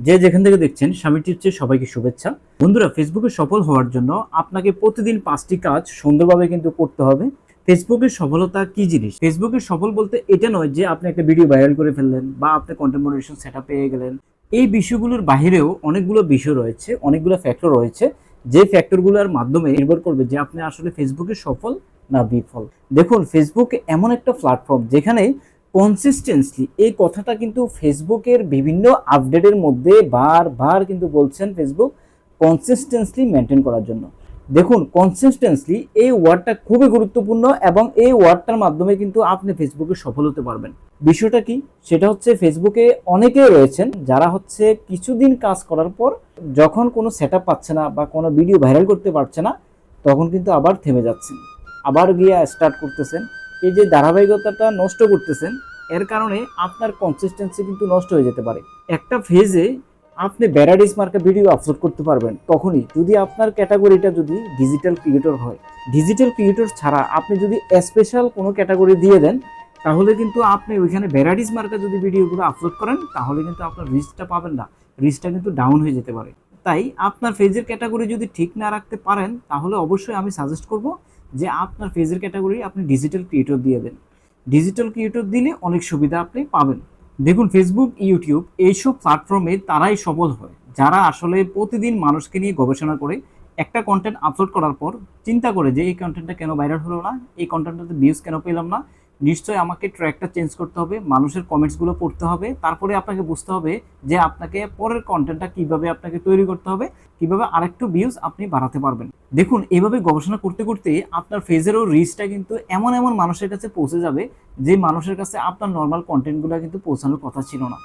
যে যেখান থেকে দেখছেন স্বামী টিপসে সবাইকে শুভেচ্ছা। বন্ধুরা ফেসবুকে সফল হওয়ার জন্য আপনাকে প্রতিদিন পাঁচটি কাজ সুন্দরভাবে কিন্তু করতে হবে। ফেসবুকের সফলতা কি জিনিস? ফেসবুকের সফল বলতে এটা নয় যে আপনি একটা ভিডিও ভাইরাল করে ফেললেন বা আপনি কন্টেন্ট মডারেশন সেট পেয়ে গেলেন। এই বিষয়গুলোর বাহিরেও অনেকগুলো বিষয় রয়েছে, অনেকগুলো ফ্যাক্টর রয়েছে। যে ফ্যাক্টরগুলোর মাধ্যমে নির্ভর করবে যে আপনি আসলে ফেসবুকে সফল না বিফল। দেখুন ফেসবুক এমন একটা প্ল্যাটফর্ম যেখানে কনসিস্টেন্সলি এই কথাটা কিন্তু ফেসবুকের বিভিন্ন আপডেটের মধ্যে বারবার কিন্তু বলছেন ফেসবুক কনসিস্টেন্সলি মেনটেন করার জন্য। দেখুন কনসিস্টেন্সলি এই ওয়ার্ডটা খুবই গুরুত্বপূর্ণ এবং এই ওয়ার্ডটার মাধ্যমে কিন্তু আপনি ফেসবুকে সফল হতে পারবেন। বিষয়টা কি? সেটা হচ্ছে ফেসবুকে অনেকে রয়েছেন যারা হচ্ছে কিছুদিন কাজ করার পর যখন কোনো সেট পাচ্ছে না বা কোনো ভিডিও ভাইরাল করতে পারছে না, তখন কিন্তু আবার থেমে যাচ্ছেন। আবার গিয়ে স্টার্ট করতেছেন। এই যে ধারাবাহিকতাটা নষ্ট করতেছেন এর কারণে আপনার কনসিস্টেন্সি কিন্তু নষ্ট হয়ে যেতে পারে। একটা ফেজে আপনি ব্যারাডিস মার্কা ভিডিও আপলোড করতে পারবেন, তখনই যদি আপনার ক্যাটাগরিটা যদি ডিজিটাল ক্রিয়েটর হয়। ডিজিটাল ক্রিয়েটর ছাড়া আপনি যদি স্পেশাল কোনো ক্যাটাগরি দিয়ে দেন, তাহলে কিন্তু আপনি ওইখানে ভ্যারাইটিস মার্কা যদি ভিডিওগুলো আপলোড করেন, তাহলে কিন্তু আপনার রিচটা পাবেন না। রিচটা কিন্তু ডাউন হয়ে যেতে পারে। তাই আপনার ফেজের ক্যাটাগরি যদি ঠিক না রাখতে পারেন, তাহলে অবশ্যই আমি সাজেস্ট করব যে আপনার ফেজের ক্যাটাগরি আপনি ডিজিটাল ক্রিয়েটর দিয়ে দেন। ডিজিটাল ক্রিয়েটর দিলে অনেক সুবিধা আপনি পাবেন। দেখুন ফেসবুক ইউটিউব এইসব প্ল্যাটফর্মে তারাই সফল হয়। যারা আসলে প্রতিদিন মানুষকে নিয়ে গবেষণা করে, একটা কন্টেন্ট আপলোড করার পর চিন্তা করে যে এই কন্টেন্টটা কেন ভাইরাল হলো না, এই কন্টেন্টটাতে ভিউজ কেন পেলাম না নিশ্চয়ই আমাকে ট্র্যাকটা চেঞ্জ করতে হবে, মানুষের কমেন্টসগুলো পড়তে হবে, তারপরে আপনাকে বুঝতে হবে যে আপনাকে পরের কন্টেন্টটা কীভাবে আপনাকে তৈরি করতে হবে, কীভাবে আরেকটু ভিউজ আপনি বাড়াতে পারবেন। দেখুন, এভাবে গবেষণা করতে করতে আপনার ফেজেরও রিচটা কিন্তু এমন এমন মানুষের কাছে পৌঁছে যাবে, যে মানুষের কাছে আপনার নর্মাল কন্টেন্টগুলো কিন্তু পৌঁছানোর কথা ছিল না।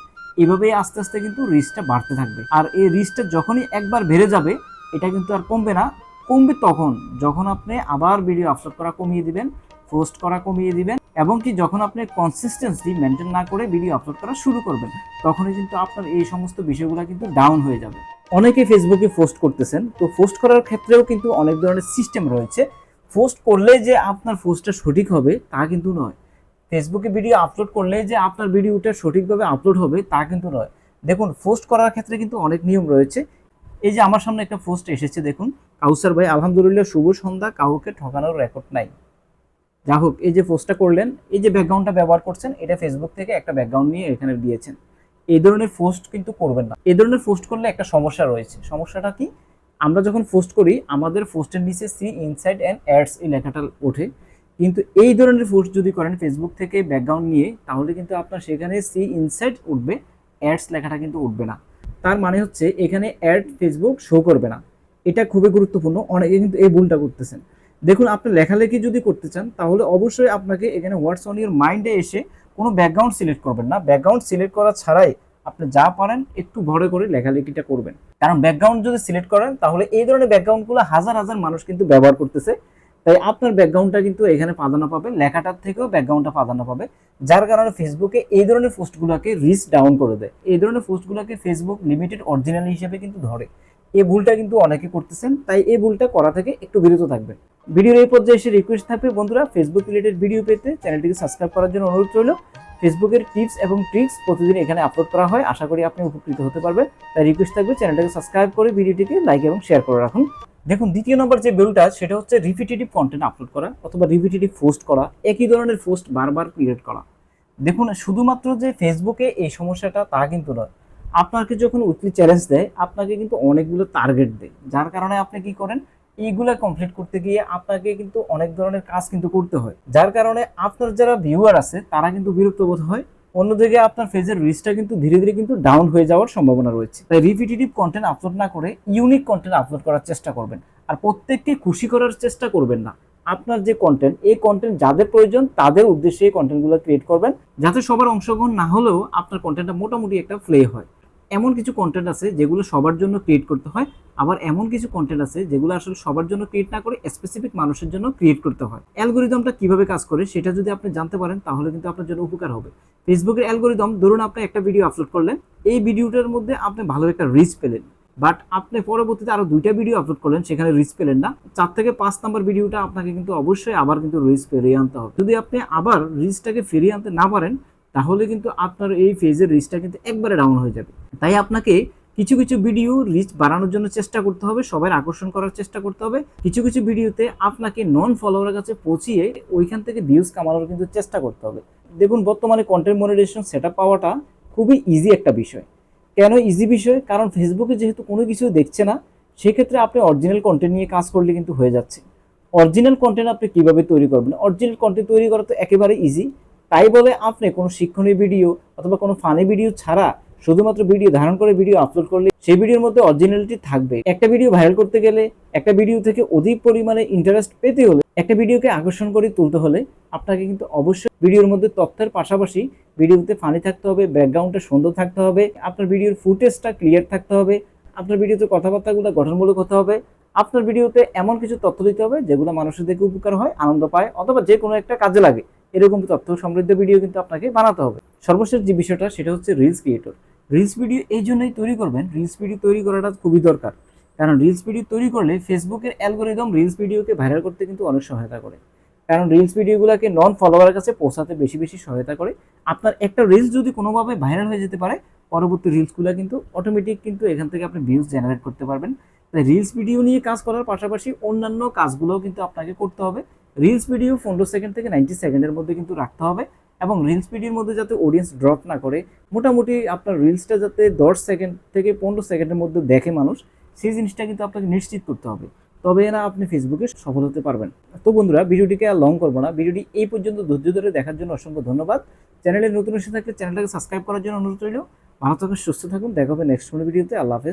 এভাবেই আস্তে আস্তে কিন্তু রিচটা বাড়তে থাকবে। আর এই রিচটা যখনই একবার বেড়ে যাবে, এটা কিন্তু আর কমবে না, কমবে তখন, যখন আপনি আবার ভিডিও আপলোড করা কমিয়ে দিবেন পোস্ট করা কমিয়ে দিবেন এবং কি যখন আপনি কনসিস্টেন্সি মেনটেন না করে ভিডিও আপলোড করা শুরু করবেন, তখনই কিন্তু আপনার এই সমস্ত বিষয়গুলো কিন্তু ডাউন হয়ে যাবে। অনেকে ফেসবুকে পোস্ট করতেছেন, তো পোস্ট করার ক্ষেত্রেও কিন্তু অনেক ধরনের সিস্টেম রয়েছে। পোস্ট করলে যে আপনার পোস্টটা সঠিক হবে, তা কিন্তু নয়। ফেসবুকে ভিডিও আপলোড করলে যে আপনার ভিডিওটা সঠিকভাবে আপলোড হবে, তা কিন্তু নয়। দেখুন পোস্ট করার ক্ষেত্রে কিন্তু অনেক নিয়ম রয়েছে। এই যে আমার সামনে একটা পোস্ট এসেছে, দেখুন। কাউসার ভাই, আলহামদুলিল্লাহ, শুভ সন্ধ্যা, কাউকে ঠকানোর রেকর্ড নাই। যা হোক, এই যে পোস্টটা করলেন, এই যে ব্যাকগ্রাউন্ডটা ব্যবহার করছেন, এটা ফেসবুক থেকে একটা ব্যাকগ্রাউন্ড নিয়ে এখানে দিয়েছেন। এই ধরনের পোস্ট কিন্তু করবেন না। এই ধরনের পোস্ট করলে একটা সমস্যা রয়েছে। সমস্যাটা কি? আমরা যখন পোস্ট করি, আমাদের পোস্টের নিচে সি ইনসাইড অ্যান্ড অ্যাডস এই লেখাটা ওঠে। কিন্তু এই ধরনের পোস্ট যদি করেন ফেসবুক থেকে ব্যাকগ্রাউন্ড নিয়ে, তাহলে কিন্তু আপনার সেখানে সি ইনসাইড উঠবে অ্যাডস লেখাটা কিন্তু উঠবে না। তার মানে হচ্ছে, এখানে অ্যাড ফেসবুক শো করবে না। এটা খুবই গুরুত্বপূর্ণ। অনেকে কিন্তু এই ভুলটা করতেছেন। দেখুন, আপনি লেখালেখি যদি করতে চান, তাহলে অবশ্যই আপনাকে এখানে হোয়াটস অন ইউর মাইন্ডে এসে কোনো ব্যাকগ্রাউন্ড সিলেক্ট করবেন না। ব্যাকগ্রাউন্ড সিলেক্ট করা ছাড়াই আপনি যা পারেন, একটু ভরে করে লেখালেখিটা করবেন। কারণ ব্যাকগ্রাউন্ড যদি সিলেক্ট করেন, তাহলে এই ধরনের ব্যাকগ্রাউন্ডগুলো হাজার হাজার মানুষ কিন্তু ব্যবহার করতেছে। তাই আপনার ব্যাকগ্রাউন্ডটা কিন্তু এখানে প্রাধান্য পাবে, লেখাটার থেকেও ব্যাকগ্রাউন্ডটা প্রাধান্য পাবে। যার কারণে ফেসবুকে এই ধরনের পোস্টগুলোকে রিচ ডাউন করে দেয়। এই ধরনের পোস্টগুলোকে ফেসবুক লিমিটেড অরিজিনাল হিসেবে কিন্তু ধরে। এই ভুলটা কিন্তু অনেকে করতেছেন, তাই এই ভুলটা করা থেকে একটু বিরত থাকবেন। ভিডিওর এই পর্যায়ে এসে রিকোয়েস্ট থাকবে, বন্ধুরা ফেসবুক রিলেটেড ভিডিও পেতে চ্যানেলটিকে সাবস্ক্রাইব করার জন্য অনুরোধ রইল। ফেসবুকের টিপস এবং ট্রিক্স প্রতিদিন এখানে আপলোড করা হয়, আশা করি আপনি উপকৃত হতে পারবেন। তাই রিকোয়েস্ট থাকবে, চ্যানেলটাকে সাবস্ক্রাইব করে ভিডিওটিকে লাইক এবং শেয়ার করে রাখুন। দেখুন, দ্বিতীয় নম্বর যে বেলটা সেটা হচ্ছে রিপিটেটিভ কন্টেন্ট আপলোড করা অথবা রিপিটেটিভ পোস্ট করা, একই ধরনের পোস্ট বারবার ক্রিয়েট করা। দেখুন, শুধুমাত্র যে ফেসবুকে এই সমস্যাটা তা কিন্তু নয় আপনাকে যখন উইকলি চ্যালেঞ্জ দেয়, আপনাকে কিন্তু অনেকগুলো টার্গেট দেয়। যার কারণে আপনি কি করেন? এইগুলা কমপ্লিট করতে গিয়ে আপনাকে কিন্তু অনেক ধরনের কাজ কিন্তু করতে হয়। যার কারণে আপনার যারা ভিউয়ার আছে, তারা কিন্তু বিরক্ত বোধ হয়। অন্যদিকে আপনার ফেজের রিচটা কিন্তু ধীরে ধীরে কিন্তু ডাউন হয়ে যাওয়ার সম্ভাবনা রয়েছে। তাই রিপিটেটিভ কন্টেন্ট আপলোড না করে ইউনিক কন্টেন্ট আপলোড করার চেষ্টা করবেন। আর প্রত্যেককে খুশি করার চেষ্টা করবেন না। আপনার যে কন্টেন্ট এই কন্টেন্ট যাদের প্রয়োজন, তাদের উদ্দেশ্যে এই কন্টেন্টগুলো ক্রিয়েট করবেন। যাতে সবার অংশগ্রহণ না হলেও আপনার কন্টেন্টটা মোটামুটি একটা প্লে হয়। এমন কিছু কন্টেন্ট আছে যেগুলো সবার জন্য ক্রিয়েট করতে হয়, আবার এমন কিছু কন্টেন্ট আছে যেগুলো আসলে সবার জন্য ক্রিয়েট না করে স্পেসিফিক মানুষের জন্য ক্রিয়েট করতে হয়। অ্যালগোরিদমটা কীভাবে কাজ করে সেটা যদি আপনি জানতে পারেন, তাহলে কিন্তু আপনার জন্য উপকার হবে। ফেসবুকের অ্যালগোরিদম ধরুন আপনি একটা ভিডিও আপলোড করলেন, এই ভিডিওটার মধ্যে আপনি ভালো একটা রিচ পেলেন। বাট আপনি পরবর্তীতে আরও দুইটা ভিডিও আপলোড করলেন, সেখানে রিচ পেলেন না। চার থেকে পাঁচ নাম্বার ভিডিওটা আপনাকে কিন্তু অবশ্যই আবার কিন্তু রিচ ফিরিয়ে আনতে হবে। যদি আপনি আবার রিচটাকে ফিরিয়ে আনতে না পারেন তাহলে কিন্তু আপনার এই ফেজের রিচটা কিন্তু একবারে ডাউন হয়ে যাবে। তাই আপনাকে কিছু কিছু ভিডিও রিচ বাড়ানোর জন্য চেষ্টা করতে হবে সবার আকর্ষণ করার চেষ্টা করতে হবে। কিছু কিছু ভিডিওতে আপনাকে নন ফলোয়ারের কাছে পৌঁছিয়ে ওইখান থেকে ভিউজ কামানোর কিন্তু চেষ্টা করতে হবে। দেখুন, বর্তমানে কন্টেন্ট মনিটাইজেশন সেট পাওয়াটা খুবই ইজি একটা বিষয়। কেন ইজি বিষয়? কারণ ফেসবুকে যেহেতু কোনো কিছু দেখছে না, সেক্ষেত্রে আপনি অরিজিনাল কন্টেন্ট নিয়ে কাজ করলে কিন্তু হয়ে যাচ্ছে। অরিজিনাল কন্টেন্ট আপনি কীভাবে তৈরি করবেন? অরিজিনাল কন্টেন্ট তৈরি করা তো একেবারে ইজি তাই বলে আপনি কোনো শিক্ষণীয় ভিডিও অথবা কোনো ফানি ভিডিও ছাড়া শুধুমাত্র ভিডিও ধারণ করে ভিডিও আপলোড করলে সেই ভিডিওর মধ্যে অরিজিনালিটি থাকবে। একটা ভিডিও ভাইরাল করতে গেলে একটা ভিডিও থেকে অধিক পরিমাণে ইন্টারেস্ট পেতে হলে একটা ভিডিওকে আকর্ষণ করে তুলতে হলে আপনাকে কিন্তু অবশ্যই ভিডিওর মধ্যে তথ্যের পাশাপাশি ভিডিওতে ফানি থাকতে হবে ব্যাকগ্রাউন্ডটা সুন্দর থাকতে হবে, আপনার ভিডিওর ফুটেজটা ক্লিয়ার থাকতে হবে, আপনার ভিডিওতে কথাবার্তাগুলো গঠনমূলক হতে হবে, আপনার ভিডিওতে এমন কিছু তথ্য দিতে হবে যেগুলো মানুষের দেখে উপকার হয়, আনন্দ পায় অথবা যে কোনো একটা কাজে লাগে। এরকম তথ্য সমৃদ্ধ ভিডিও কিন্তু আপনাকে বানাতে হবে। সর্বশেষ যে বিষয়টা, সেটা হচ্ছে রিলস ক্রিয়েটর রিলস ভিডিও এই জন্যই তৈরি করবেন রিলস ভিডিও তৈরি করাটা খুবই দরকার। কারণ রিলস ভিডিও তৈরি করলে ফেসবুকের অ্যালগোরিদম রিলস ভিডিওকে ভাইরাল করতে কিন্তু অনেক সহায়তা করে। কারণ রিলস ভিডিওগুলোকে নন ফলোয়ারের কাছে পৌঁছাতে বেশি বেশি সহায়তা করে। আপনার একটা রিলস যদি কোনোভাবে ভাইরাল হয়ে যেতে পারে, পরবর্তী রিলসগুলো কিন্তু অটোমেটিক কিন্তু এখান থেকে আপনি ভিউজ জেনারেট করতে পারবেন। তাই রিলস ভিডিও নিয়ে কাজ করার পাশাপাশি অন্যান্য কাজগুলোও কিন্তু আপনাকে করতে হবে। রিলস ভিডিও পনেরো সেকেন্ড থেকে নাইনটি সেকেন্ডের মধ্যে কিন্তু রাখতে হবে এবং রিলস ভিডিওর মধ্যে যাতে অডিয়েন্স ড্রপ না করে, মোটামুটি আপনার রিলসটা যাতে দশ সেকেন্ড থেকে পনেরো সেকেন্ডের মধ্যে দেখে মানুষ, সেই জিনিসটা কিন্তু আপনাকে নিশ্চিত করতে হবে। তবে না, আপনি ফেসবুকে সফল হতে পারবেন। তো বন্ধুরা, ভিডিওটিকে আর লং করব না। ভিডিওটি এই পর্যন্ত ধৈর্য ধরে দেখার জন্য অসংখ্য ধন্যবাদ। চ্যানেলে নতুন এসে থাকলে চ্যানেলটাকে সাবস্ক্রাইব করার জন্য অনুরোধ রইল। ভালো থাকুন, সুস্থ থাকুন। দেখা হবে নেক্সট কোনো ভিডিওতে আল্লাহ হাফেজ।